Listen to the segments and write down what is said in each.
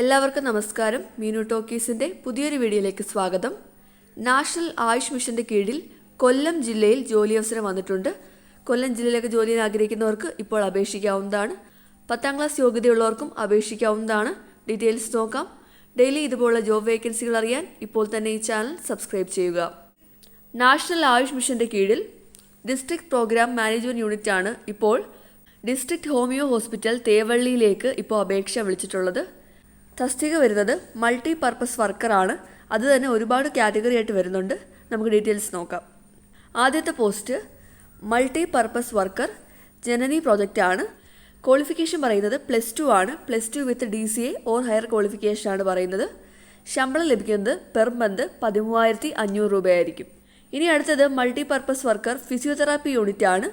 എല്ലാവർക്കും നമസ്കാരം. മീനു ടോക്കീസിന്റെ പുതിയൊരു വീഡിയോയിലേക്ക് സ്വാഗതം. നാഷണൽ ആയുഷ് മിഷന്റെ കീഴിൽ കൊല്ലം ജില്ലയിൽ ജോലി അവസരം വന്നിട്ടുണ്ട്. കൊല്ലം ജില്ലയിലേക്ക് ജോലി ചെയ്യാൻ ആഗ്രഹിക്കുന്നവർക്ക് ഇപ്പോൾ അപേക്ഷിക്കാവുന്നതാണ്. പത്താം ക്ലാസ് യോഗ്യതയുള്ളവർക്കും അപേക്ഷിക്കാവുന്നതാണ്. ഡീറ്റെയിൽസ് നോക്കാം. ഡെയിലി ഇതുപോലുള്ള ജോബ് വേക്കൻസികൾ അറിയാൻ ഇപ്പോൾ തന്നെ ഈ ചാനൽ സബ്സ്ക്രൈബ് ചെയ്യുക. നാഷണൽ ആയുഷ് മിഷന്റെ കീഴിൽ ഡിസ്ട്രിക്ട് പ്രോഗ്രാം മാനേജ്മെന്റ് യൂണിറ്റ് ആണ് ഇപ്പോൾ ഡിസ്ട്രിക്ട് ഹോമിയോ ഹോസ്പിറ്റൽ തേവള്ളിയിലേക്ക് ഇപ്പോൾ അപേക്ഷ വിളിച്ചിട്ടുള്ളത്. തസ്തിക വരുന്നത് മൾട്ടി പർപ്പസ് വർക്കറാണ് അത് തന്നെ ഒരുപാട് കാറ്റഗറി ആയിട്ട് വരുന്നുണ്ട്. നമുക്ക് ഡീറ്റെയിൽസ് നോക്കാം. ആദ്യത്തെ post multi purpose worker Janani project ആണ്. ക്വാളിഫിക്കേഷൻ പറയുന്നത് പ്ലസ് ടു ആണ്. Plus two with D C A or higher qualification ആണ് പറയുന്നത്. ശമ്പളം ലഭിക്കുന്നത് പെർ മന്ത് പതിമൂവായിരത്തി അഞ്ഞൂറ് രൂപയായിരിക്കും. ഇനി അടുത്തത് multi purpose worker physiotherapy unit ആണ്.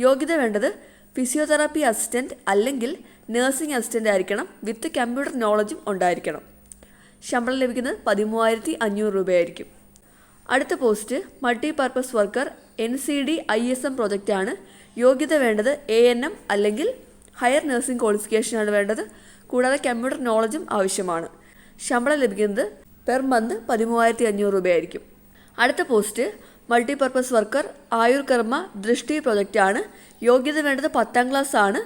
യോഗ്യത വേണ്ടത് ഫിസിയോതെറാപ്പി അസിസ്റ്റന്റ് അല്ലെങ്കിൽ നഴ്സിംഗ് അസിസ്റ്റന്റ് ആയിരിക്കണം വിത്ത് കമ്പ്യൂട്ടർ നോളജും ഉണ്ടായിരിക്കണം. ശമ്പളം ലഭിക്കുന്നത് പതിമൂവായിരത്തി അഞ്ഞൂറ് രൂപയായിരിക്കും. അടുത്ത post multi purpose worker N C D I S M പ്രൊജക്റ്റാണ് യോഗ്യത വേണ്ടത് എ എൻ എം അല്ലെങ്കിൽ ഹയർ നഴ്സിംഗ് ക്വാളിഫിക്കേഷനാണ് വേണ്ടത്. കൂടാതെ കമ്പ്യൂട്ടർ നോളജും ആവശ്യമാണ്. ശമ്പളം ലഭിക്കുന്നത് പെർ മന്ത് പതിമൂവായിരത്തി അഞ്ഞൂറ് രൂപയായിരിക്കും. അടുത്ത post multi purpose worker Ayurkarma Drishti പ്രൊജക്റ്റാണ് യോഗ്യത വേണ്ടത് പത്താം ക്ലാസ് ആണ്.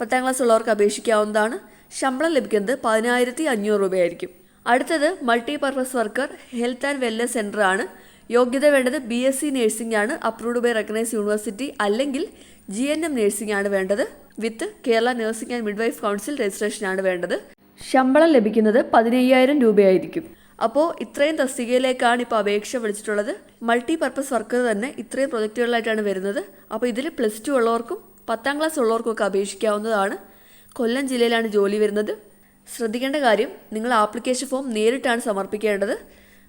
പത്താം ക്ലാസ് ഉള്ളവർക്ക് അപേക്ഷിക്കാവുന്നതാണ്. ശമ്പളം ലഭിക്കുന്നത് പതിനായിരത്തി അഞ്ഞൂറ് രൂപയായിരിക്കും. അടുത്തത് multipurpose worker health and wellness centre ആണ്. യോഗ്യത വേണ്ടത് ബി എസ് സി നഴ്സിംഗ് ആണ്. അപ്രൂവ്ഡ് ബൈ റെക്കഗ്നൈസ് യൂണിവേഴ്സിറ്റി അല്ലെങ്കിൽ ജി എൻ എം നഴ്സിംഗ് ആണ് വേണ്ടത്. With Kerala nursing and midwife council registration ആണ് വേണ്ടത്. ശമ്പളം ലഭിക്കുന്നത് പതിനയ്യായിരം രൂപയായിരിക്കും. അപ്പോൾ ഇത്രയും തസ്തികയിലേക്കാണ് ഇപ്പോൾ അപേക്ഷ വിളിച്ചിട്ടുള്ളത്. മൾട്ടി പർപ്പസ് വർക്കർ തന്നെ ഇത്രയും പ്രൊജക്റ്റുകളിലായിട്ടാണ് വരുന്നത്. അപ്പോൾ ഇതിൽ പ്ലസ് ടു ഉള്ളവർക്കും പത്താം ക്ലാസ് ഉള്ളവർക്കും ഒക്കെ അപേക്ഷിക്കാവുന്നതാണ്. കൊല്ലം ജില്ലയിലാണ് ജോലി വരുന്നത്. ശ്രദ്ധിക്കേണ്ട കാര്യം നിങ്ങൾ ആപ്ലിക്കേഷൻ ഫോം നേരിട്ടാണ് സമർപ്പിക്കേണ്ടത്.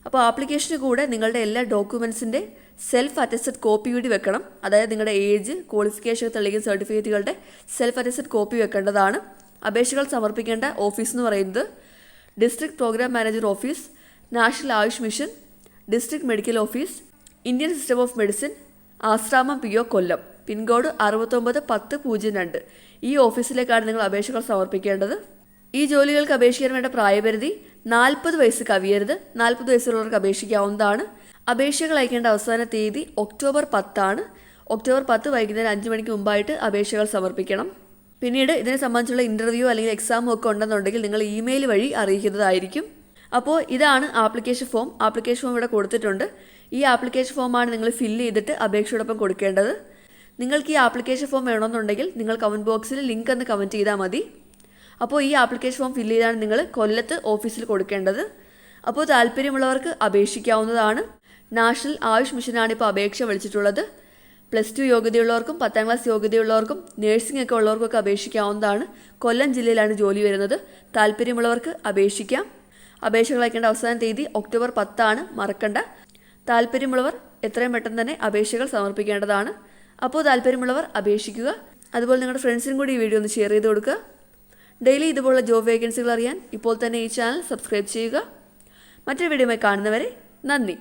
അപ്പോൾ ആപ്ലിക്കേഷന് കൂടെ നിങ്ങളുടെ എല്ലാ ഡോക്യുമെൻസിന്റെ സെൽഫ് അറ്റസ്റ്റഡ് കോപ്പി കൂടി വെക്കണം. അതായത് നിങ്ങളുടെ ഏജ് ക്വാളിഫിക്കേഷൻ തെളിയിക്കുന്ന സർട്ടിഫിക്കറ്റുകളുടെ സെൽഫ് അറ്റസ്റ്റഡ് കോപ്പി വെക്കേണ്ടതാണ്. അപേക്ഷകൾ സമർപ്പിക്കേണ്ട ഓഫീസ് എന്ന് പറയുന്നത് district programme manager office national Ayush mission district medical office Indian system of medicine Asramam P O Kollam. Pincode അറുപത്തൊമ്പത് പത്ത് പൂജ്യം രണ്ട്. ഈ ഓഫീസിലേക്കാണ് നിങ്ങൾ അപേക്ഷകൾ സമർപ്പിക്കേണ്ടത്. ഈ ജോലികൾക്ക് അപേക്ഷിക്കാൻ വേണ്ട പ്രായപരിധി നാൽപ്പത് വയസ്സ് കവിയരുത്. നാൽപ്പത് വയസ്സുള്ളവർക്ക് അപേക്ഷിക്കാവുന്നതാണ്. അപേക്ഷകൾ അയക്കേണ്ട അവസാന തീയതി ഒക്ടോബർ പത്താണ്. ഒക്ടോബർ പത്ത് വൈകുന്നേരം അഞ്ച് മണിക്ക് മുമ്പായിട്ട് അപേക്ഷകൾ സമർപ്പിക്കണം. പിന്നീട് ഇതിനെ സംബന്ധിച്ചുള്ള ഇന്റർവ്യൂ അല്ലെങ്കിൽ എക്സാമും ഒക്കെ ഉണ്ടെന്നുണ്ടെങ്കിൽ നിങ്ങൾ ഇമെയിൽ വഴി അറിയിക്കുന്നതായിരിക്കും. അപ്പോൾ ഇതാണ് ആപ്ലിക്കേഷൻ ഫോം ആപ്ലിക്കേഷൻ ഫോം ഇവിടെ കൊടുത്തിട്ടുണ്ട്. ഈ ആപ്ലിക്കേഷൻ ഫോമാണ് നിങ്ങൾ ഫില്ല് ചെയ്തിട്ട് അപേക്ഷയോടൊപ്പം കൊടുക്കേണ്ടത്. നിങ്ങൾക്ക് ഈ ആപ്ലിക്കേഷൻ ഫോം വേണമെന്നുണ്ടെങ്കിൽ നിങ്ങൾ കമന്റ് ബോക്സിൽ ലിങ്ക് എന്ന് കമന്റ് ചെയ്താൽ മതി. അപ്പോൾ ഈ ആപ്ലിക്കേഷൻ ഫോം ഫില്ല് ചെയ്താണ് നിങ്ങൾ കൊല്ലത്ത് ഓഫീസിൽ കൊടുക്കേണ്ടത്. അപ്പോൾ താല്പര്യമുള്ളവർക്ക് അപേക്ഷിക്കാവുന്നതാണ്. നാഷണൽ ആയുഷ് മിഷനാണ് ഇപ്പോൾ അപേക്ഷ വിളിച്ചിട്ടുള്ളത്. പ്ലസ് ടു യോഗ്യതയുള്ളവർക്കും പത്താം ക്ലാസ് യോഗ്യതയുള്ളവർക്കും നേഴ്സിംഗ് ഒക്കെ ഉള്ളവർക്കൊക്കെ അപേക്ഷിക്കാവുന്നതാണ്. കൊല്ലം ജില്ലയിലാണ് ജോലി വരുന്നത്. താല്പര്യമുള്ളവർക്ക് അപേക്ഷിക്കാം. അപേക്ഷകൾ അയക്കേണ്ട അവസാന തീയതി ഒക്ടോബർ പത്താണ്. മറക്കണ്ട. താല്പര്യമുള്ളവർ എത്രയും പെട്ടെന്ന് തന്നെ അപേക്ഷകൾ സമർപ്പിക്കേണ്ടതാണ്. അപ്പോൾ താല്പര്യമുള്ളവർ അപേക്ഷിക്കുക. അതുപോലെ നിങ്ങളുടെ ഫ്രണ്ട്സിനും കൂടി ഈ വീഡിയോ ഒന്ന് ഷെയർ ചെയ്ത് കൊടുക്കുക. ഡെയിലി ഇതുപോലുള്ള ജോബ് വേക്കൻസികൾ അറിയാൻ ഇപ്പോൾ തന്നെ ഈ ചാനൽ സബ്സ്ക്രൈബ് ചെയ്യുക. മറ്റൊരു വീഡിയോയുമായി കാണുന്നവരെ നന്ദി.